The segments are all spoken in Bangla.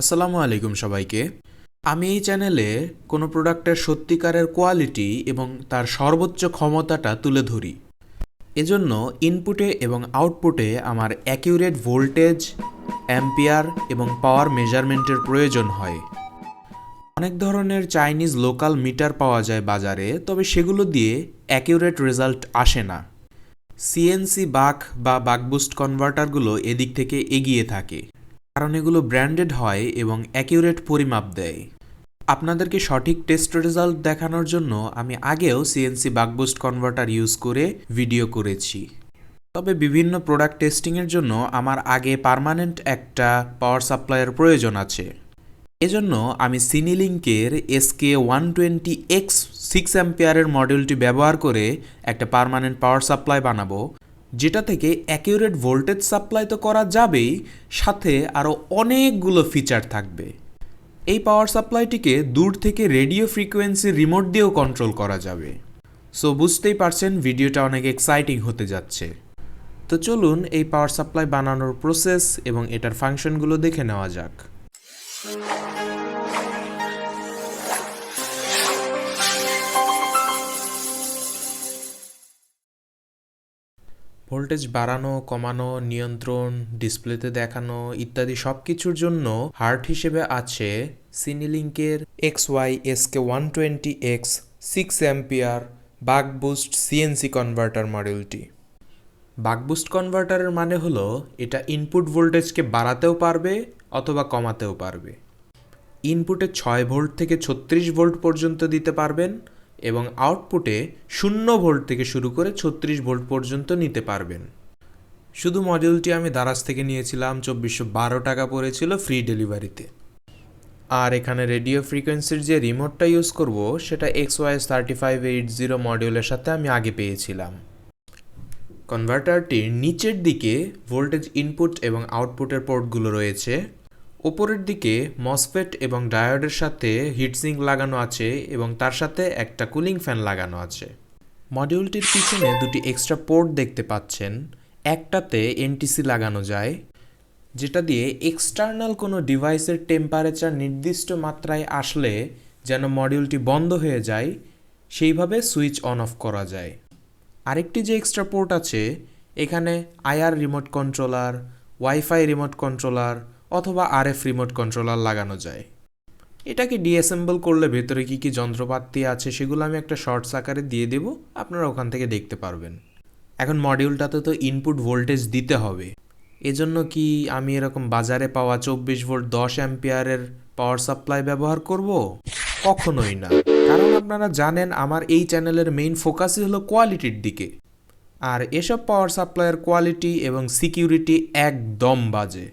আসসালামু আলাইকুম সবাইকে। আমি এই চ্যানেলে কোনো প্রোডাক্টের সত্যিকারের কোয়ালিটি এবং তার সর্বোচ্চ ক্ষমতাটা তুলে ধরি। এজন্য ইনপুটে এবং আউটপুটে আমার অ্যাকিউরেট ভোল্টেজ, অ্যাম্পিয়ার এবং পাওয়ার মেজারমেন্টের প্রয়োজন হয়। অনেক ধরনের চাইনিজ লোকাল মিটার পাওয়া যায় বাজারে, তবে সেগুলো দিয়ে অ্যাকিউরেট রেজাল্ট আসে না। সিএনসি বাক বা বাকবুস্ট কনভার্টারগুলো এদিক থেকে এগিয়ে থাকে। কারণ এগুলো ব্র্যান্ডেড হয় এবং অ্যাকিউরেট পরিমাপ দেয়। আপনাদেরকে সঠিক টেস্ট রেজাল্ট দেখানোর জন্য আমি আগেও CNC buck boost converter use করে ভিডিও করেছি। তবে বিভিন্ন প্রোডাক্ট টেস্টিংয়ের জন্য আমার আগে পার্মানেন্ট একটা পাওয়ার সাপ্লাইয়ের প্রয়োজন আছে। এজন্য আমি সিনিলিঙ্কের SK one twenty X six অ্যাম্পিয়ারের মডেলটি ব্যবহার করে একটা পার্মানেন্ট পাওয়ার সাপ্লাই বানাবো যেটা থেকে অ্যাকিউরেট ভোল্টেজ সাপ্লাই তো করা যাবেই, সাথে আরও অনেকগুলো ফিচার থাকবে। এই পাওয়ার সাপ্লাইটিকে দূর থেকে রেডিও ফ্রিকোয়েন্সি রিমোট দিয়েও কন্ট্রোল করা যাবে। সো বুঝতেই পারছেন ভিডিওটা অনেক এক্সাইটিং হতে যাচ্ছে। তো চলুন এই পাওয়ার সাপ্লাই বানানোর প্রসেস এবং এটার ফাংশনগুলো দেখে নেওয়া যাক। ভোল্টেজ বাড়ানো, কমানো, নিয়ন্ত্রণ, ডিসপ্লেতে দেখানো ইত্যাদি সব কিছুর জন্য হার্ট হিসেবে আছে সিনিলিঙ্কের X Y SK one twenty X six ampere buck boost CNC converter মডেলটি বাকবুস্ট কনভার্টারের মানে হলো এটা ইনপুট ভোল্টেজকে বাড়াতেও পারবে অথবা কমাতেও পারবে। ইনপুটে ছয় ভোল্ট থেকে ছত্রিশ ভোল্ট পর্যন্ত দিতে পারবেন এবং আউটপুটে শূন্য ভোল্ট থেকে শুরু করে ছত্রিশ ভোল্ট পর্যন্ত নিতে পারবেন। শুধু মডিউলটি আমি দারাজ থেকে নিয়েছিলাম, চব্বিশশো বারো টাকা পড়েছিল ফ্রি ডেলিভারিতে আর এখানে রেডিও ফ্রিকোয়েন্সির যে রিমোটটা ইউজ করব, সেটা X Y S thirty five eight zero মডিউলের সাথে আমি আগে পেয়েছিলাম। কনভার্টারটির নিচের দিকে ভোল্টেজ ইনপুট এবং আউটপুটের পোর্টগুলো রয়েছে। ওপরের দিকে মসফেট এবং ডায়োডের সাথে হিটসিং লাগানো আছে এবং তার সাথে একটা কুলিং ফ্যান লাগানো আছে। মডিউলটির পিছনে দুটি এক্সট্রা পোর্ট দেখতে পাচ্ছেন। একটাতে এনটিসি লাগানো যায়, যেটা দিয়ে এক্সটার্নাল কোনো ডিভাইসের টেম্পারেচার নির্দিষ্ট মাত্রায় আসলে যেন মডিউলটি বন্ধ হয়ে যায়, সেইভাবে সুইচ অন অফ করা যায়। আরেকটি যে এক্সট্রা পোর্ট আছে, এখানে IR remote controller wifi remote controller অথবা আরএফ রিমোট কন্ট্রোলার লাগানো যায়। এটাকে ডিঅ্যাসেম্বল করলে ভেতরে কী কী যন্ত্রপাতি আছে সেগুলো আমি একটা শর্টস আকারে দিয়ে দেব, আপনারা ওখান থেকে দেখতে পারবেন। এখন মডিউলটাতে তো ইনপুট ভোল্টেজ দিতে হবে। এজন্য কি আমি এরকম বাজারে পাওয়া চব্বিশ ভোল্ট দশ অ্যাম্পিয়ারের পাওয়ার সাপ্লাই ব্যবহার করব? কখনোই না। কারণ আপনারা জানেন, আমার এই চ্যানেলের মেইন ফোকাসই হলো কোয়ালিটির দিকে। আর এসব পাওয়ার সাপ্লাইয়ের কোয়ালিটি এবং সিকিউরিটি একদম বাজে।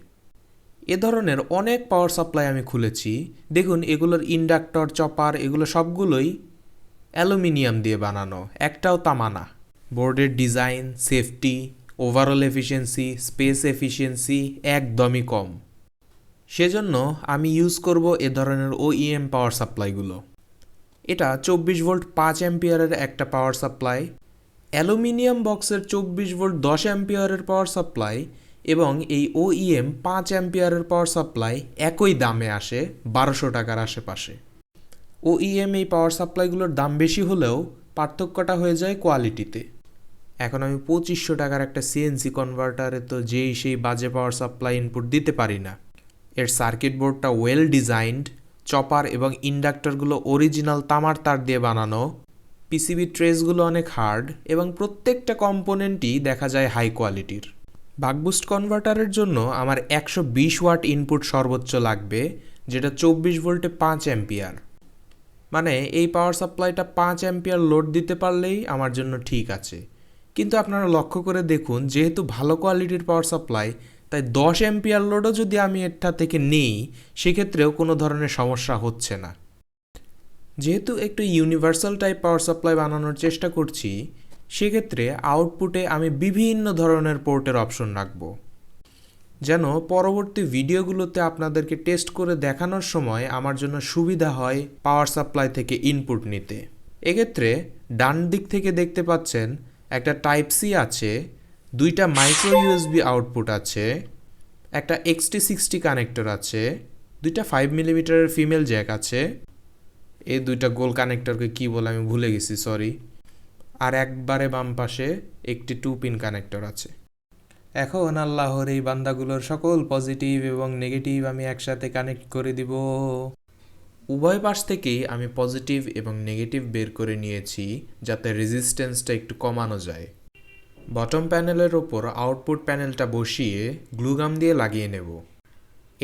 এ ধরনের অনেক পাওয়ার সাপ্লাই আমি খুলেছি। দেখুন, এগুলোর ইন্ডাক্টর চপার এগুলো সবগুলোই অ্যালুমিনিয়াম দিয়ে বানানো, একটাও তামানা। বোর্ডের design safety overall efficiency space efficiency একদমই কম। সেজন্য আমি ইউজ করব এ ধরনের ওইএম পাওয়ার সাপ্লাইগুলো এটা চব্বিশ ভোল্ট পাঁচ অ্যাম্পিয়ারের একটা পাওয়ার সাপ্লাই অ্যালুমিনিয়াম বক্সের চব্বিশ ভোল্ট দশ অ্যাম্পিয়ারের পাওয়ার সাপ্লাই এবং এই ওইএম পাঁচ অ্যাম্পিয়ারের পাওয়ার সাপ্লাই একই দামে আসে বারোশো টাকার আশেপাশে। ওইএম এই পাওয়ার সাপ্লাইগুলোর দাম বেশি হলেও পার্থক্যটা হয়ে যায় কোয়ালিটিতে এখন আমি পঁচিশশো টাকার একটা সিএনসি কনভার্টারে তো যেই সেই বাজে পাওয়ার সাপ্লাই ইনপুট দিতে পারি না। এর সার্কিট বোর্ডটা ওয়েল ডিজাইনড চপার এবং ইন্ডাক্টরগুলো অরিজিনাল তামার তার দিয়ে বানানো পিসিবি ট্রেসগুলো অনেক হার্ড এবং প্রত্যেকটা কম্পোনেন্টই দেখা যায় হাই কোয়ালিটির বাকবুস্ট কনভার্টারের জন্য আমার একশো বিশ ওয়াট ইনপুট সর্বোচ্চ লাগবে, যেটা চব্বিশ ভোল্টে পাঁচ অ্যাম্পিয়ার। মানে এই পাওয়ার সাপ্লাইটা পাঁচ অ্যাম্পিয়ার লোড দিতে পারলেই আমার জন্য ঠিক আছে। কিন্তু আপনারা লক্ষ্য করে দেখুন, যেহেতু ভালো কোয়ালিটির পাওয়ার সাপ্লাই তাই দশ অ্যাম্পিয়ার লোডও যদি আমি এটা থেকে নিই, সেক্ষেত্রেও কোনো ধরনের সমস্যা হচ্ছে না। যেহেতু একটু ইউনিভার্সাল টাইপ পাওয়ার সাপ্লাই বানানোর চেষ্টা করছি সেক্ষেত্রে আউটপুটে আমি বিভিন্ন ধরনের পোর্টের অপশন রাখব। যেন পরবর্তী ভিডিওগুলোতে আপনাদেরকে টেস্ট করে দেখানোর সময় আমার জন্য সুবিধা হয় পাওয়ার সাপ্লাই থেকে ইনপুট নিতে। এক্ষেত্রে ডান দিক থেকে দেখতে পাচ্ছেন একটা টাইপ সি আছে, দুইটা মাইক্রো ইউএসবি আউটপুট আছে, একটা এক্সটি সিক্সটি কানেক্টর আছে, দুইটা ফাইভ মিলিমিটারের ফিমেল জ্যাক আছে। এই দুইটা গোল কানেক্টরকে কি বলে আমি ভুলে গেছি সরি আর একবারে বাম পাশে একটি টু পিন কানেক্টর আছে। এখন আল্লাহর এই বান্দাগুলোর সকল পজিটিভ এবং নেগেটিভ আমি একসাথে কানেক্ট করে দিব। উভয় পাশ থেকেই আমি পজিটিভ এবং নেগেটিভ বের করে নিয়েছি, যাতে রেজিস্ট্যান্সটা একটু কমানো যায়। বটম প্যানেলের ওপর আউটপুট প্যানেলটা বসিয়ে গ্লুগাম দিয়ে লাগিয়ে নেব।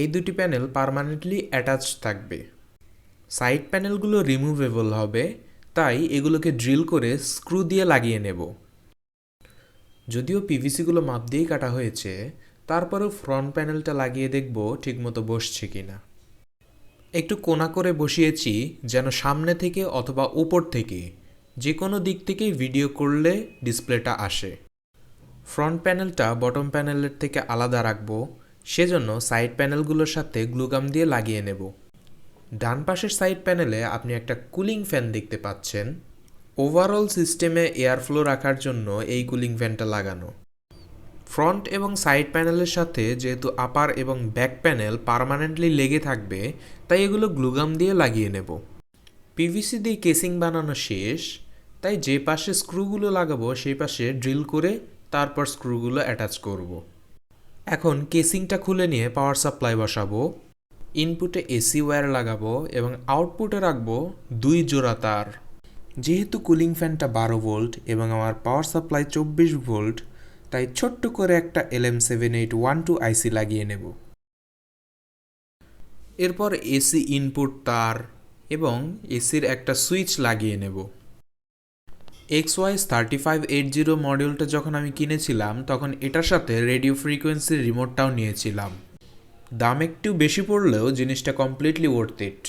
এই দুটি প্যানেল পার্মানেন্টলি অ্যাটাচ থাকবে। সাইড প্যানেলগুলো রিমুভেবল হবে তাই এগুলোকে ড্রিল করে স্ক্রু দিয়ে লাগিয়ে নেব। যদিও পিভিসিগুলো মাপ দিয়েই কাটা হয়েছে, তারপরেও ফ্রন্ট প্যানেলটা লাগিয়ে দেখব ঠিকমতো বসছে কি না একটু কোনা করে বসিয়েছি যেন সামনে থেকে অথবা উপর থেকে যে কোনো দিক থেকেই ভিডিও করলে ডিসপ্লেটা আসে। ফ্রন্ট প্যানেলটা বটম প্যানেলের থেকে আলাদা রাখব, সেজন্য সাইড প্যানেলগুলোর সাথে গ্লুগাম দিয়ে লাগিয়ে নেব। ডান পাশের সাইড প্যানেলে আপনি একটা কুলিং ফ্যান দেখতে পাচ্ছেন। ওভারঅল সিস্টেমে এয়ারফ্লো রাখার জন্য এই কুলিং ফ্যানটা লাগানো। ফ্রন্ট এবং সাইড প্যানেলের সাথে যেহেতু আপার এবং ব্যাক প্যানেল পার্মানেন্টলি লেগে থাকবে, তাই এগুলো গ্লুগাম দিয়ে লাগিয়ে নেব। পিভিসি দিয়ে কেসিং বানানো শেষ, তাই যে পাশে স্ক্রুগুলো লাগাবো, সেই পাশে ড্রিল করে তারপর স্ক্রুগুলো অ্যাটাচ করব। এখন কেসিংটা খুলে নিয়ে পাওয়ার সাপ্লাই বসাবো। ইনপুটে এসি ওয়্যার লাগাবো এবং আউটপুটে রাখব দুই জোড়া তার। যেহেতু কুলিং ফ্যানটা বারো ভোল্ট এবং আমার পাওয়ার সাপ্লাই চব্বিশ ভোল্ট তাই ছোট্ট করে একটা LM seven eight one two IC লাগিয়ে নেব। এরপর এসি ইনপুট তার এবং এসির একটা সুইচ লাগিয়ে নেব। X Y S thirty five eight zero মডিউলটা যখন আমি কিনেছিলাম, তখন এটার সাথে রেডিও ফ্রিকোয়েন্সির রিমোটটাও নিয়েছিলাম। দাম একটু বেশি পড়লেও জিনিসটা কমপ্লিটলি ওর্থ ইট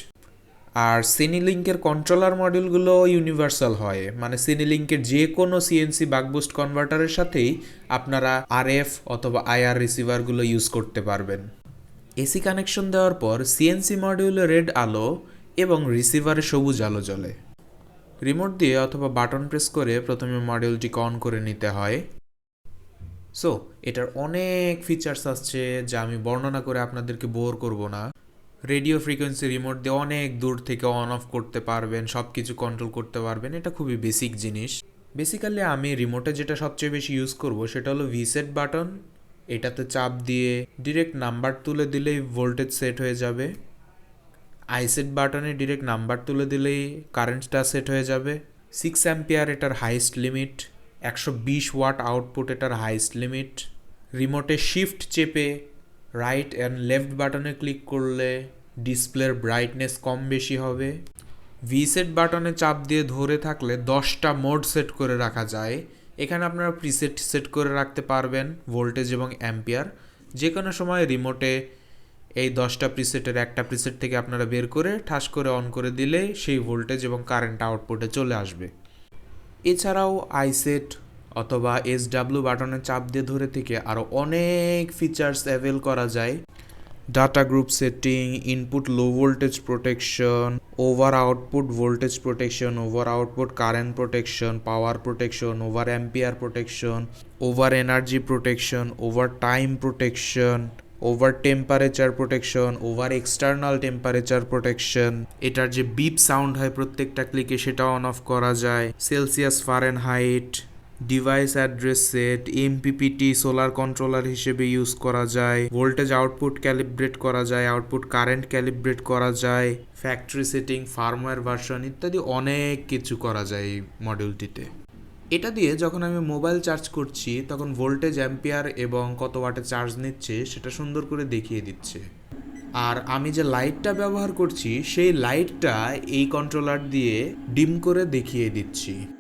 আর সিনিলিঙ্কের কন্ট্রোলার মডেলগুলো ইউনিভার্সাল হয়। মানে সিনিলিঙ্কের যে কোনো সিএনসি বাকবুস্ট কনভার্টারের সাথেই আপনারা আরএফ অথবা আইআর রিসিভারগুলো ইউজ করতে পারবেন। এসি কানেকশন দেওয়ার পর সিএনসি মডিউলে রেড আলো এবং রিসিভারে সবুজ আলো জ্বলে। রিমোট দিয়ে অথবা বাটন প্রেস করে প্রথমে মডিউলটিকে অন করে নিতে হয়। সো এটার অনেক ফিচার্স আসছে যা আমি বর্ণনা করে আপনাদেরকে বোর করব না। রেডিও ফ্রিকোয়েন্সি রিমোট দিয়ে অনেক দূর থেকে অন অফ করতে পারবেন সব কিছু কন্ট্রোল করতে পারবেন, এটা খুবই বেসিক জিনিস। বেসিক্যালি আমি রিমোটে যেটা সবচেয়ে বেশি ইউজ করব সেটা হলো ভিসেট বাটন এটাতে চাপ দিয়ে ডিরেক্ট নাম্বার তুলে দিলেই ভোল্টেজ সেট হয়ে যাবে। আইসেট বাটনে ডিরেক্ট নাম্বার তুলে দিলেই কারেন্টটা সেট হয়ে যাবে। সিক্স অ্যাম্পিয়ার এটার হাইস্ট লিমিট একশো বিশ ওয়াট আউটপুট এটার হাইস্ট লিমিট রিমোটে শিফট চেপে রাইট অ্যান্ড লেফট বাটনে ক্লিক করলে ডিসপ্লের ব্রাইটনেস কম বেশি হবে। ভিসেট বাটনে চাপ দিয়ে ধরে থাকলে দশটা মোড সেট করে রাখা যায়। এখানে আপনারা প্রিসেট সেট করে রাখতে পারবেন ভোল্টেজ এবং অ্যাম্পিয়ার যে কোনো সময় রিমোটে এই দশটা প্রিসেটের একটা প্রিসেট থেকে আপনারা বের করে ঠাস করে অন করে দিলে সেই ভোল্টেজ এবং কারেন্ট আউটপুটে চলে আসবে। এছাড়াও আইসেট অথবা এস ডাব্লু বাটনে চাপ দিয়ে ধরে থেকে আরও অনেক ফিচার্স অ্যাভেল করা যায়। Data group setting input low voltage protection over output voltage protection over output current protection power protection over ampere protection over energy protection over time protection over temperature protection over external temperature protection এটার যে বিপ সাউন্ড হয় প্রত্যেকটা ক্লিকে সেটা অন অফ করা যায়। Celsius Fahrenheit device address set MPPT solar controller হিসেবে ইউজ করা যায়। ভোল্টেজ আউটপুট ক্যালিব্রেট করা যায় আউটপুট কারেন্ট ক্যালিব্রেট করা যায়। ফ্যাক্টরি সেটিং ফার্মওয়্যার ভার্সন ইত্যাদি অনেক কিছু করা যায় এই মডিউলটিতে এটা দিয়ে যখন আমি মোবাইল চার্জ করছি, তখন ভোল্টেজ অ্যাম্পিয়ার এবং কত ওয়াটে চার্জ নিচ্ছে সেটা সুন্দর করে দেখিয়ে দিচ্ছে। আর আমি যে লাইটটা ব্যবহার করছি, সেই লাইটটা এই কন্ট্রোলার দিয়ে ডিম করে দেখিয়ে দিচ্ছি।